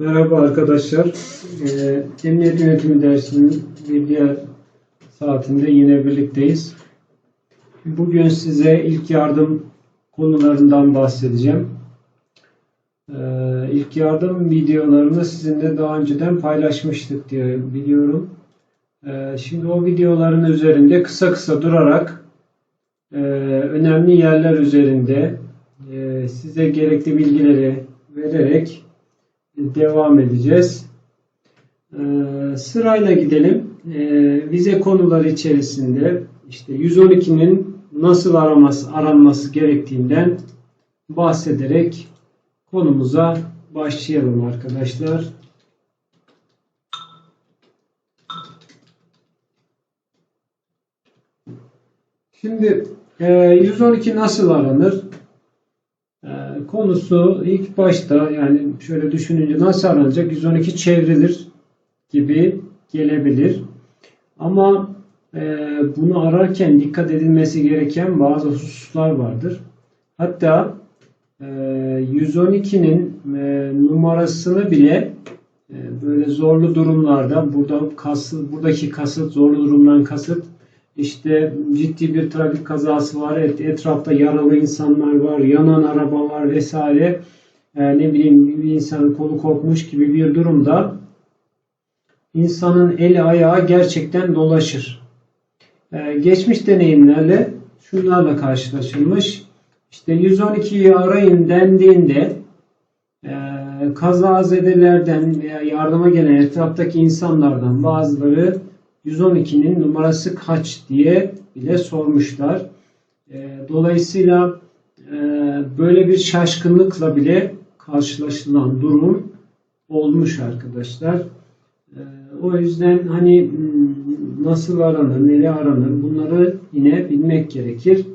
Merhaba arkadaşlar. Ee, Emniyet Yönetimi dersinin bir diğer saatinde yine birlikteyiz. Bugün size ilk yardım konularından bahsedeceğim. Ee, ilk yardım videolarını sizinle daha önceden paylaşmıştık diye biliyorum. Ee, şimdi o videoların üzerinde kısa kısa durarak e, önemli yerler üzerinde e, size gerekli bilgileri vererek devam edeceğiz. Ee, sırayla gidelim. Ee, vize konuları içerisinde işte 112'nin nasıl araması, aranması gerektiğinden bahsederek konumuza başlayalım arkadaşlar. Şimdi e, 112 nasıl aranır? Konusu ilk başta yani şöyle düşününce nasıl aranacak? 112 çevrilir gibi gelebilir. Ama e, bunu ararken dikkat edilmesi gereken bazı hususlar vardır. Hatta e, 112'nin e, numarasını bile e, böyle zorlu durumlarda burada kasıt, buradaki kasıt zorlu durumdan kasıt işte ciddi bir trafik kazası var, et, etrafta yaralı insanlar var, yanan araba var vesaire. E, ne bileyim bir insanın kolu kopmuş gibi bir durumda insanın eli ayağı gerçekten dolaşır. E, geçmiş deneyimlerle şunlarla karşılaşılmış. İşte 112'yi arayın dendiğinde e, kazazedelerden veya yardıma gelen etraftaki insanlardan bazıları 112'nin numarası kaç diye bile sormuşlar. E, dolayısıyla e, böyle bir şaşkınlıkla bile karşılaşılan durum olmuş arkadaşlar. E, o yüzden hani m, nasıl aranır, nereye aranır bunları yine bilmek gerekir.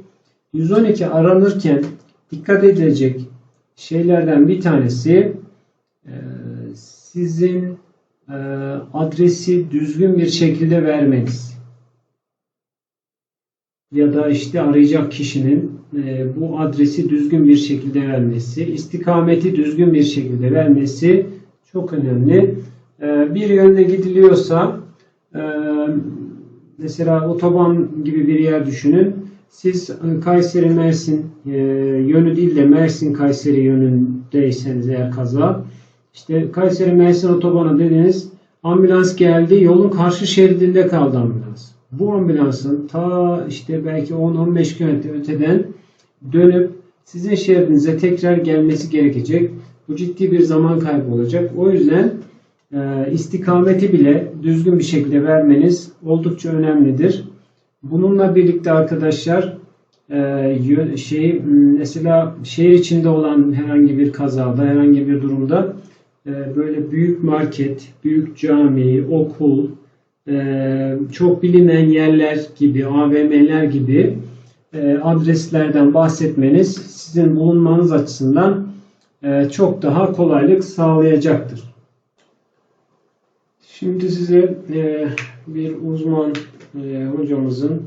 112 aranırken dikkat edilecek şeylerden bir tanesi e, sizin e, adresi düzgün bir şekilde vermeniz. Ya da işte arayacak kişinin e, bu adresi düzgün bir şekilde vermesi, istikameti düzgün bir şekilde vermesi çok önemli. E, bir yönde gidiliyorsa e, mesela otoban gibi bir yer düşünün. Siz e, Kayseri Mersin yönü değil de Mersin Kayseri yönündeyseniz eğer kaza işte Kayseri Mersin otobanı dediniz ambulans geldi yolun karşı şeridinde kaldı ambulans. Bu ambulansın ta işte belki 10-15 kilometre öteden dönüp sizin şeridinize tekrar gelmesi gerekecek. Bu ciddi bir zaman kaybı olacak. O yüzden e, istikameti bile düzgün bir şekilde vermeniz oldukça önemlidir. Bununla birlikte arkadaşlar e, şey mesela şehir içinde olan herhangi bir kazada, herhangi bir durumda böyle büyük market, büyük cami, okul, e, çok bilinen yerler gibi, AVM'ler gibi e, adreslerden bahsetmeniz sizin bulunmanız açısından e, çok daha kolaylık sağlayacaktır. Şimdi size bir uzman hocamızın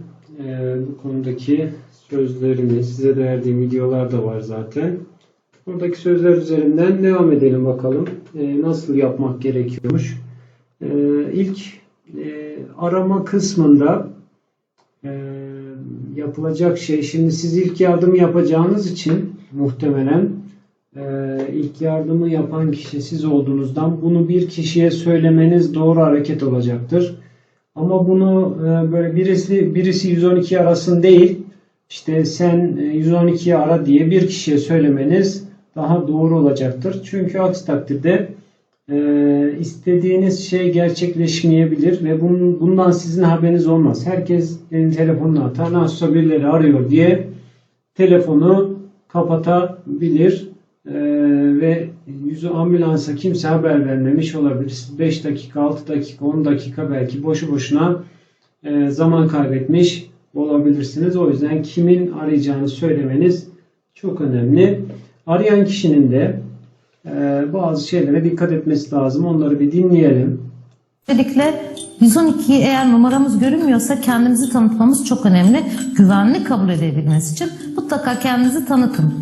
bu konudaki sözlerini size de verdiğim videolar da var zaten. Buradaki sözler üzerinden devam edelim bakalım. E, nasıl yapmak gerekiyormuş. E, ilk e, arama kısmında e, yapılacak şey, şimdi siz ilk yardım yapacağınız için muhtemelen e, ilk yardımı yapan kişi siz olduğunuzdan bunu bir kişiye söylemeniz doğru hareket olacaktır. Ama bunu böyle birisi birisi 112 arasın değil, işte sen e, 112'yi ara diye bir kişiye söylemeniz daha doğru olacaktır. Çünkü aksi takdirde e, istediğiniz şey gerçekleşmeyebilir ve bunun, bundan sizin haberiniz olmaz. Herkes elin telefonunu atar. Nasılsa birileri arıyor diye telefonu kapatabilir E, ve yüzü ambulansa kimse haber vermemiş olabilir. 5 dakika, 6 dakika, 10 dakika belki boşu boşuna e, zaman kaybetmiş olabilirsiniz. O yüzden kimin arayacağını söylemeniz çok önemli. Arayan kişinin de e, bazı şeylere dikkat etmesi lazım. Onları bir dinleyelim. Özellikle 112'yi eğer numaramız görünmüyorsa kendimizi tanıtmamız çok önemli. Güvenli kabul edebilmesi için mutlaka kendinizi tanıtın.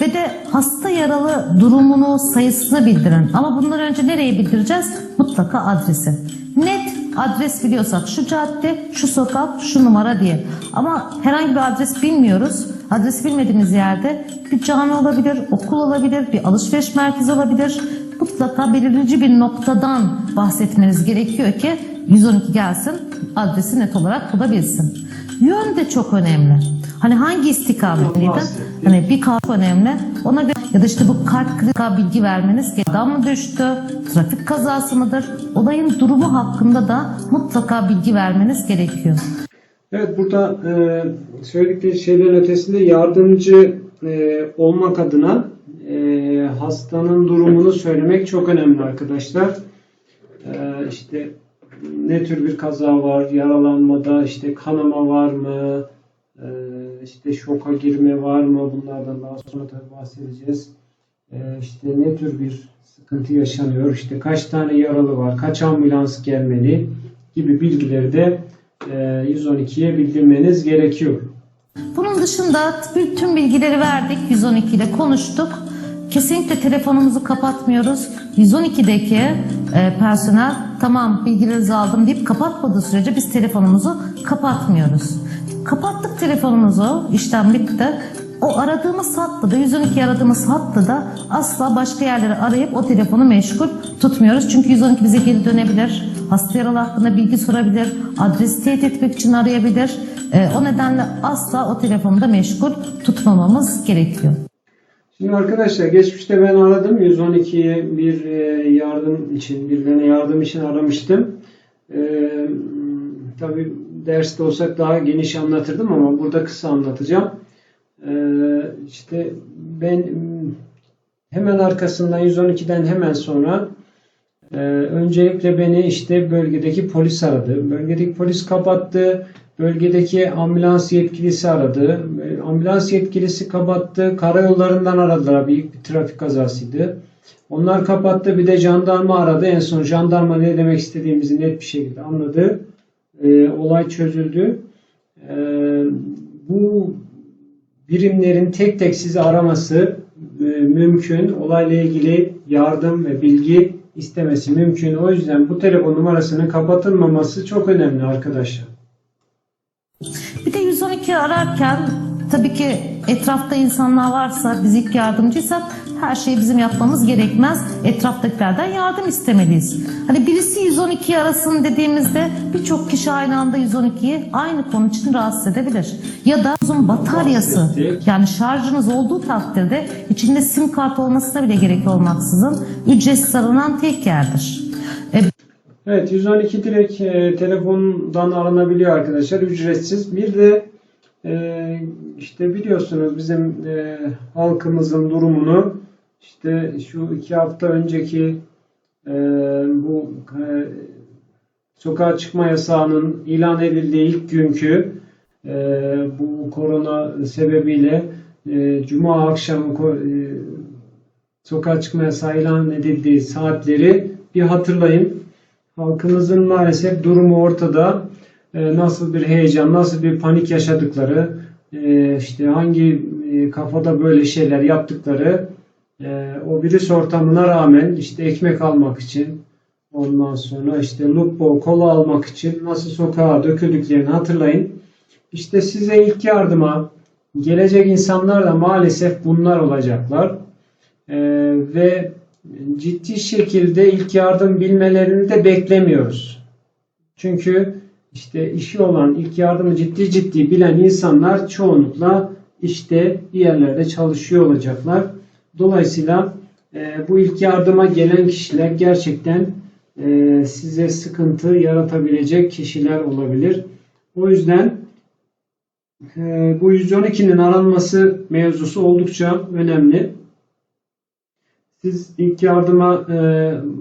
ve de hasta yaralı durumunu, sayısını bildirin. Ama bundan önce nereye bildireceğiz? Mutlaka adresi. Net adres biliyorsak şu cadde, şu sokak, şu numara diye. Ama herhangi bir adres bilmiyoruz. Adres bilmediğimiz yerde bir cami olabilir, okul olabilir, bir alışveriş merkezi olabilir. Mutlaka belirleyici bir noktadan bahsetmeniz gerekiyor ki 112 gelsin, adresi net olarak bulabilsin. Yön de çok önemli. Hani hangi istikametliydi? Hani bir kalp önemli. Ona göre ya da işte bu kalp krizi bilgi vermeniz gerekiyor. Adam mı düştü? Trafik kazası mıdır? Olayın durumu hakkında da mutlaka bilgi vermeniz gerekiyor. Evet burada e, söyledikleri şeylerin ötesinde yardımcı e, olmak adına e, hastanın durumunu söylemek çok önemli arkadaşlar. E, işte ne tür bir kaza var, yaralanmada işte kanama var mı, e, işte şoka girme var mı? Bunlardan daha sonra tabii bahsedeceğiz. E, işte ne tür bir sıkıntı yaşanıyor, işte kaç tane yaralı var, kaç ambulans gelmeli? Gibi bilgileri de 112'ye bildirmeniz gerekiyor. Bunun dışında tüm bilgileri verdik. 112 ile konuştuk. Kesinlikle telefonumuzu kapatmıyoruz. 112'deki e, personel tamam bilgilerinizi aldım deyip kapatmadığı sürece biz telefonumuzu kapatmıyoruz. Kapattık telefonumuzu, işlem bitti. O aradığımız hattı da 112 aradığımız hattı da asla başka yerlere arayıp o telefonu meşgul tutmuyoruz. Çünkü 112 bize geri dönebilir. Hasta yaralı hakkında bilgi sorabilir. Adresi teyit etmek için arayabilir. Ee, o nedenle asla o telefonu da meşgul tutmamamız gerekiyor. Şimdi arkadaşlar geçmişte ben aradım 112'ye bir e, yardım için, birilerine yardım için aramıştım. E, tabii derste olsak daha geniş anlatırdım ama burada kısa anlatacağım. E, işte ben hemen arkasından 112'den hemen sonra e, öncelikle beni işte bölgedeki polis aradı. Bölgedeki polis kapattı. Bölgedeki ambulans yetkilisi aradı. E, Ambulans yetkilisi kapattı. Karayollarından aradılar. Büyük bir trafik kazasıydı. Onlar kapattı. Bir de jandarma aradı. En son jandarma ne demek istediğimizi net bir şekilde anladı. E, olay çözüldü. Bu birimlerin tek tek sizi araması e, mümkün. Olayla ilgili yardım ve bilgi istemesi mümkün. O yüzden bu telefon numarasının kapatılmaması çok önemli arkadaşlar. Bir de 112 ararken tabii ki etrafta insanlar varsa biz ilk yardımcıysak her şeyi bizim yapmamız gerekmez. Etraftakilerden yardım istemeliyiz. Hani birisi 112 arasın dediğimizde birçok kişi aynı anda 112'yi aynı konu için rahatsız edebilir. Ya da uzun bataryası yani şarjınız olduğu takdirde içinde sim kart olmasına bile gerek olmaksızın ücretsiz aranan tek yerdir. E, Evet 112 direkt e, telefondan aranabiliyor arkadaşlar ücretsiz. Bir de e, işte biliyorsunuz bizim e, halkımızın durumunu işte şu iki hafta önceki e, bu e, sokağa çıkma yasağının ilan edildiği ilk günkü e, bu korona sebebiyle e, cuma akşamı e, sokağa çıkma yasağı ilan edildiği saatleri bir hatırlayın halkımızın maalesef durumu ortada. Ee, nasıl bir heyecan, nasıl bir panik yaşadıkları, e, işte hangi e, kafada böyle şeyler yaptıkları, e, o virüs ortamına rağmen işte ekmek almak için, ondan sonra işte lupo, kola almak için nasıl sokağa döküldüklerini hatırlayın. İşte size ilk yardıma gelecek insanlar da maalesef bunlar olacaklar. Ee, ve ciddi şekilde ilk yardım bilmelerini de beklemiyoruz. Çünkü işte işi olan ilk yardımı ciddi ciddi bilen insanlar çoğunlukla işte bir yerlerde çalışıyor olacaklar. Dolayısıyla e, bu ilk yardıma gelen kişiler gerçekten e, size sıkıntı yaratabilecek kişiler olabilir. O yüzden e, bu 112'nin aranması mevzusu oldukça önemli. Siz ilk yardıma e,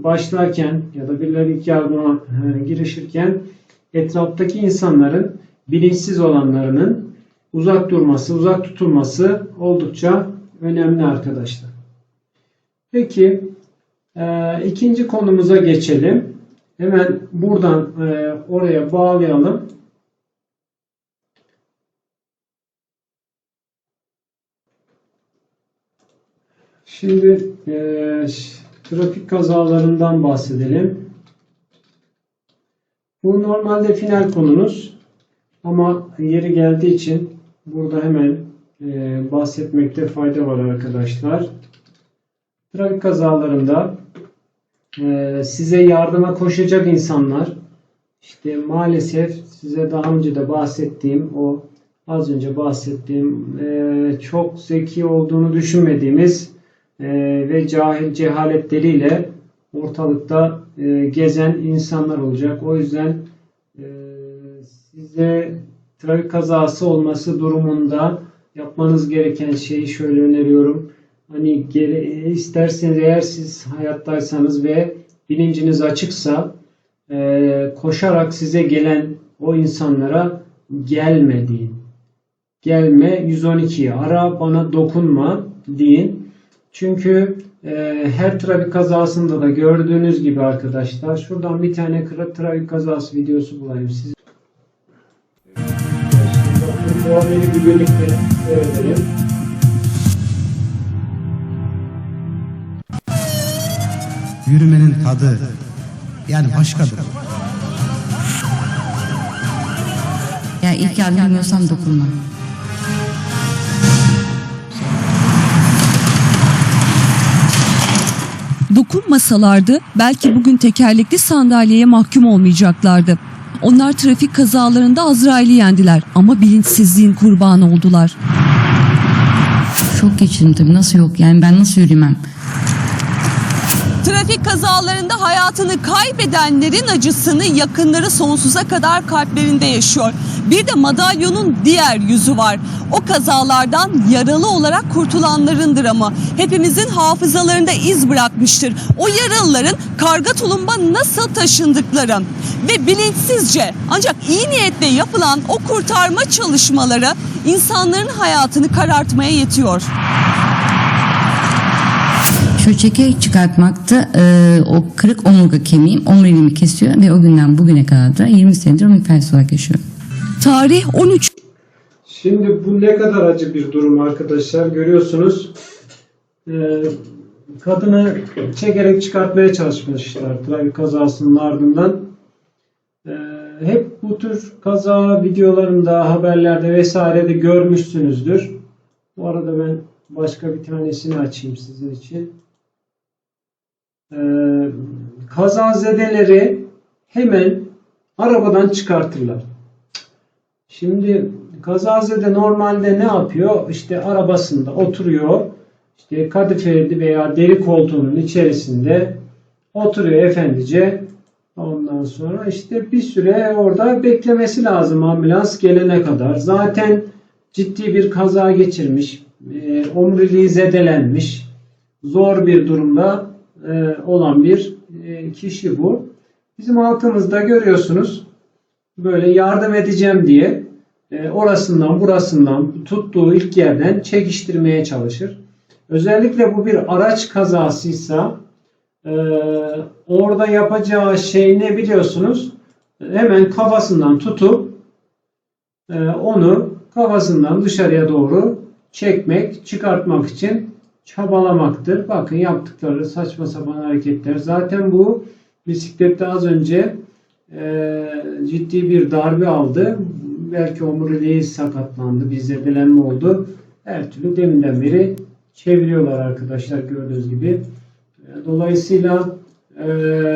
başlarken ya da birileri ilk yardıma e, girişirken etraftaki insanların bilinçsiz olanlarının uzak durması, uzak tutulması oldukça önemli arkadaşlar. Peki e, ikinci konumuza geçelim. Hemen buradan e, oraya bağlayalım. Şimdi ş- trafik kazalarından bahsedelim. Bu normalde final konumuz ama yeri geldiği için burada hemen bahsetmekte fayda var arkadaşlar. Trafik kazalarında eee, size yardıma koşacak insanlar işte maalesef size daha önce de bahsettiğim o az önce bahsettiğim eee, çok zeki olduğunu düşünmediğimiz eee, ve cahil cehaletleriyle ortalıkta gezen insanlar olacak. O yüzden size trafik kazası olması durumunda yapmanız gereken şeyi şöyle öneriyorum. Hani gere- isterseniz eğer siz hayattaysanız ve bilinciniz açıksa eee, koşarak size gelen o insanlara gelme deyin. Gelme 112'yi ara bana dokunma deyin. Çünkü e, her trafik kazasında da gördüğünüz gibi arkadaşlar şuradan bir tane trafik kazası videosu bulayım size. Haberi bir birlikte seyredelim. Yürümenin tadı yani başkadır. Ya ilk yardım bilmiyorsam dokunma. Dokunmasalardı belki bugün tekerlekli sandalyeye mahkum olmayacaklardı. Onlar trafik kazalarında Azrail'i yendiler ama bilinçsizliğin kurbanı oldular. Şok geçirdim tabii nasıl yok yani ben nasıl yürümem. Trafik kazalarında hayatını kaybedenlerin acısını yakınları sonsuza kadar kalplerinde yaşıyor. Bir de madalyonun diğer yüzü var. O kazalardan yaralı olarak kurtulanların dramı. Hepimizin hafızalarında iz bırakmıştır. O yaralıların karga tulumba nasıl taşındıkları ve bilinçsizce ancak iyi niyetle yapılan o kurtarma çalışmaları insanların hayatını karartmaya yetiyor. Çöçeke çıkartmakta e, o kırık omurga kemiğim omuriliğimi kesiyor ve o günden bugüne kadar da 20 senedir omurilik felsi olarak yaşıyorum. Tarih 13 Şimdi bu ne kadar acı bir durum arkadaşlar. Görüyorsunuz. Ee, kadını çekerek çıkartmaya çalışmışlar trafik kazasının ardından. Ee, hep bu tür kaza videolarında, haberlerde vesairede görmüşsünüzdür. Bu arada ben başka bir tanesini açayım sizin için. Ee, kazazedeleri hemen arabadan çıkartırlar. Şimdi kazazede normalde ne yapıyor? İşte arabasında oturuyor. İşte kadife veya deri koltuğunun içerisinde oturuyor efendice. Ondan sonra işte bir süre orada beklemesi lazım ambulans gelene kadar. Zaten ciddi bir kaza geçirmiş. E, omuriliği zedelenmiş. Zor bir durumda e, olan bir e, kişi bu. Bizim halkımızda görüyorsunuz böyle yardım edeceğim diye e, orasından burasından tuttuğu ilk yerden çekiştirmeye çalışır. Özellikle bu bir araç kazasıysa orada yapacağı şey ne biliyorsunuz? Hemen kafasından tutup onu kafasından dışarıya doğru çekmek, çıkartmak için çabalamaktır. Bakın yaptıkları saçma sapan hareketler. Zaten bu bisiklette az önce e, ciddi bir darbe aldı. Belki omuriliği sakatlandı, bir zedelenme oldu. Her türlü deminden beri çeviriyorlar arkadaşlar gördüğünüz gibi. E, Dolayısıyla e,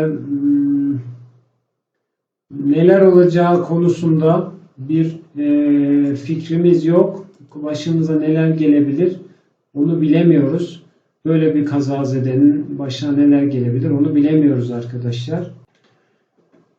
hmm, neler olacağı konusunda bir e, fikrimiz yok. Başımıza neler gelebilir onu bilemiyoruz. Böyle bir kazazedenin başına neler gelebilir onu bilemiyoruz arkadaşlar.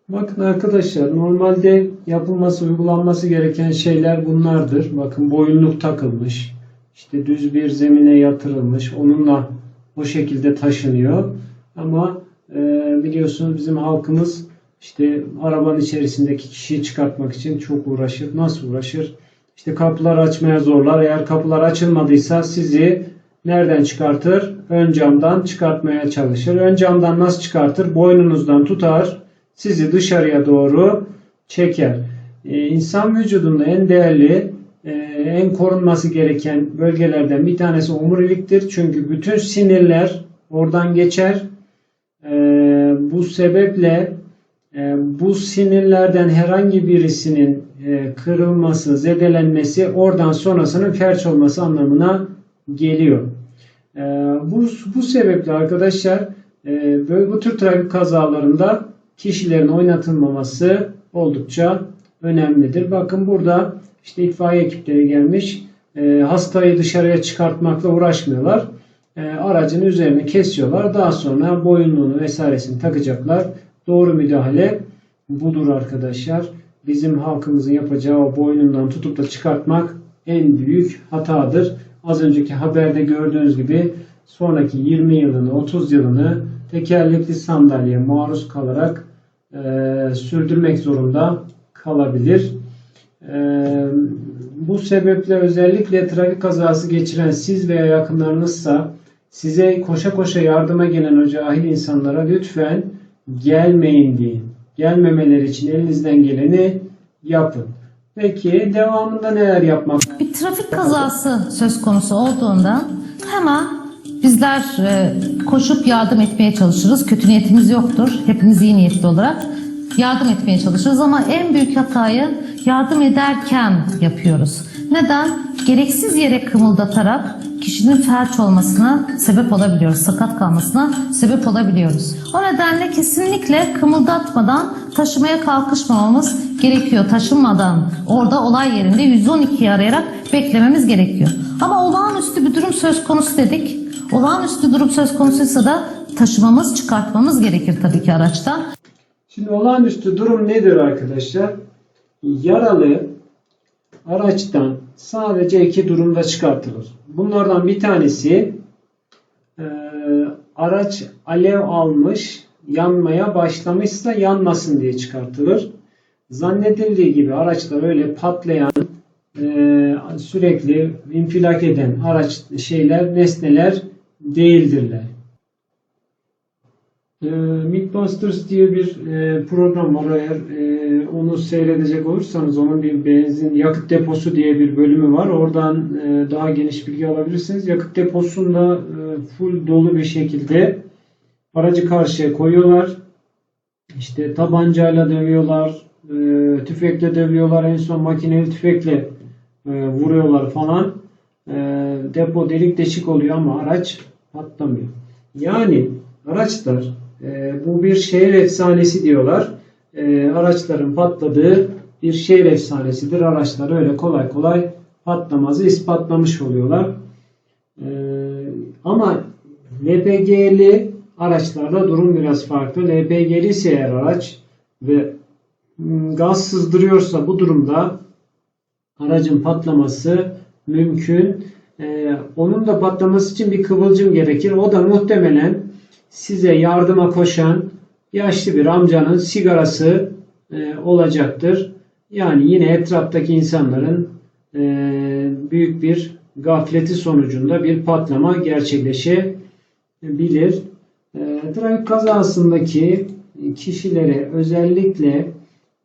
Bakın arkadaşlar normalde yapılması uygulanması gereken şeyler bunlardır. Bakın boyunluk takılmış. İşte düz bir zemine yatırılmış. Onunla o şekilde taşınıyor. Ama e, biliyorsunuz bizim halkımız işte arabanın içerisindeki kişiyi çıkartmak için çok uğraşır. Nasıl uğraşır? İşte kapıları açmaya zorlar. Eğer kapılar açılmadıysa sizi nereden çıkartır? Ön camdan çıkartmaya çalışır. Ön camdan nasıl çıkartır? Boynunuzdan tutar sizi dışarıya doğru çeker. Ee, insan vücudunda en değerli e, en korunması gereken bölgelerden bir tanesi omuriliktir. Çünkü bütün sinirler oradan geçer. E, bu sebeple bu sinirlerden herhangi birisinin e, kırılması, zedelenmesi oradan sonrasının felç olması anlamına geliyor. E, bu, bu sebeple arkadaşlar böyle bu tür trafik kazalarında kişilerin oynatılmaması oldukça önemlidir. Bakın burada işte itfaiye ekipleri gelmiş. E, hastayı dışarıya çıkartmakla uğraşmıyorlar. E, aracın üzerine kesiyorlar. Daha sonra boyunluğunu vesairesini takacaklar. Doğru müdahale budur arkadaşlar. Bizim halkımızın yapacağı o boynundan tutup da çıkartmak en büyük hatadır. Az önceki haberde gördüğünüz gibi sonraki 20 yılını 30 yılını tekerlekli sandalyeye maruz kalarak e, sürdürmek zorunda kalabilir. E, bu sebeple özellikle trafik kazası geçiren siz veya yakınlarınızsa size koşa koşa yardıma gelen o cahil insanlara lütfen gelmeyin deyin. Gelmemeleri için elinizden geleni yapın. Peki devamında neler yapmak Bir trafik kazası söz konusu olduğunda hemen bizler e, koşup yardım etmeye çalışırız. Kötü niyetimiz yoktur. Hepimiz iyi niyetli olarak yardım etmeye çalışırız ama en büyük hatayı yardım ederken yapıyoruz. Neden? Gereksiz yere kımıldatarak kişinin felç olmasına sebep olabiliyoruz. Sakat kalmasına sebep olabiliyoruz. O nedenle kesinlikle kımıldatmadan taşımaya kalkışmamamız gerekiyor. Taşınmadan orada olay yerinde 112'yi arayarak beklememiz gerekiyor. Ama olağanüstü bir durum söz konusu dedik. Olağanüstü durum söz konusuysa da taşımamız, çıkartmamız gerekir tabii ki araçtan. Şimdi olağanüstü durum nedir arkadaşlar? Yaralı araçtan sadece iki durumda çıkartılır. Bunlardan bir tanesi e, araç alev almış, yanmaya başlamışsa yanmasın diye çıkartılır. Zannedildiği gibi araçlar öyle patlayan, e, sürekli infilak eden araç şeyler, nesneler değildirler. E, Mythbusters diye bir e, program var. Eğer e, onu seyredecek olursanız onun bir benzin yakıt deposu diye bir bölümü var. Oradan e, daha geniş bilgi alabilirsiniz. Yakıt deposunda e, full dolu bir şekilde aracı karşıya koyuyorlar. İşte tabancayla dövüyorlar, e, tüfekle dövüyorlar, en son makineli tüfekle e, vuruyorlar falan. E, depo delik deşik oluyor ama araç patlamıyor. Yani araçlar e, bu bir şehir efsanesi diyorlar. E, araçların patladığı bir şehir efsanesidir. Araçlar öyle kolay kolay patlamazı ispatlamış oluyorlar. E, ama LPG'li araçlarda durum biraz farklı. LPG'li ise eğer araç ve m, gaz sızdırıyorsa bu durumda aracın patlaması mümkün. Ee, onun da patlaması için bir kıvılcım gerekir. O da muhtemelen size yardıma koşan yaşlı bir amcanın sigarası e, olacaktır. Yani yine etraftaki insanların e, büyük bir gafleti sonucunda bir patlama gerçekleşebilir. E, trafik kazasındaki kişilere özellikle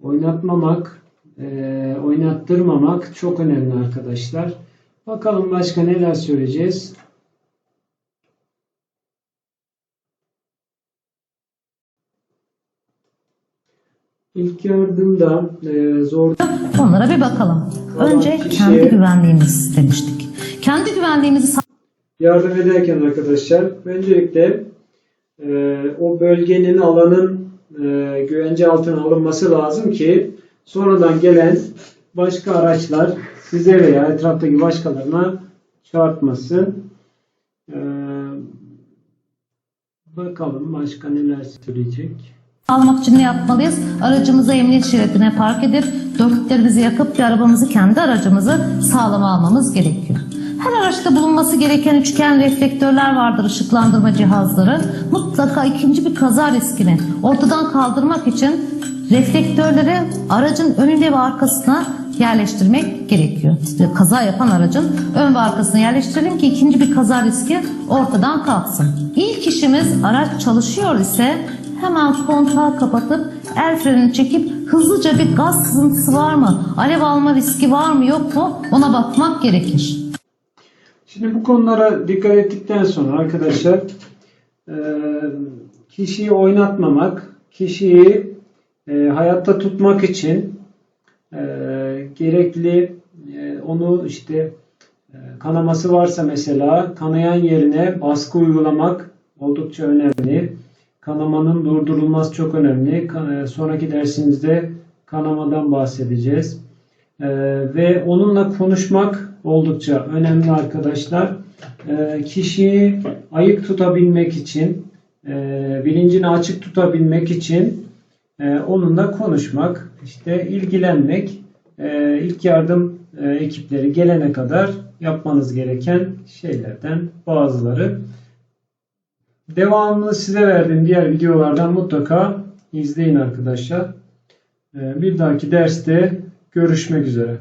oynatmamak, e, oynattırmamak çok önemli arkadaşlar. Bakalım başka neler söyleyeceğiz. İlk yardımda e, zor Onlara bir bakalım. Önce kişiye- kendi güvenliğimiz demiştik. Kendi güvenliğimizi yardım ederken arkadaşlar öncelikle e, o bölgenin alanın e, güvence altına alınması lazım ki sonradan gelen başka araçlar size veya etraftaki başkalarına çarpmasın. E, bakalım başka neler söyleyecek. Almak için ne yapmalıyız? Aracımızı emniyet şeridine park edip dörtlüklerimizi yakıp bir arabamızı kendi aracımızı sağlama almamız gerekiyor. Her araçta bulunması gereken üçgen reflektörler vardır, ışıklandırma cihazları. Mutlaka ikinci bir kaza riskini ortadan kaldırmak için reflektörleri aracın önüne ve arkasına yerleştirmek gerekiyor. Kaza yapan aracın ön ve arkasına yerleştirelim ki ikinci bir kaza riski ortadan kalksın. İlk işimiz araç çalışıyor ise hemen kontağı kapatıp el frenini çekip hızlıca bir gaz sızıntısı var mı? Alev alma riski var mı yok mu? Ona bakmak gerekir. Şimdi bu konulara dikkat ettikten sonra arkadaşlar e, kişiyi oynatmamak, kişiyi e, hayatta tutmak için e, gerekli onu işte kanaması varsa mesela kanayan yerine baskı uygulamak oldukça önemli. Kanamanın durdurulması çok önemli. E, Sonraki dersimizde kanamadan bahsedeceğiz. Ee, ve onunla konuşmak oldukça önemli arkadaşlar. Ee, kişiyi ayık tutabilmek için, e, bilincini açık tutabilmek için e, onunla konuşmak, işte ilgilenmek, e, ilk yardım e, ekipleri gelene kadar yapmanız gereken şeylerden bazıları. Devamını size verdiğim diğer videolardan mutlaka izleyin arkadaşlar. Ee, Bir dahaki derste görüşmek üzere.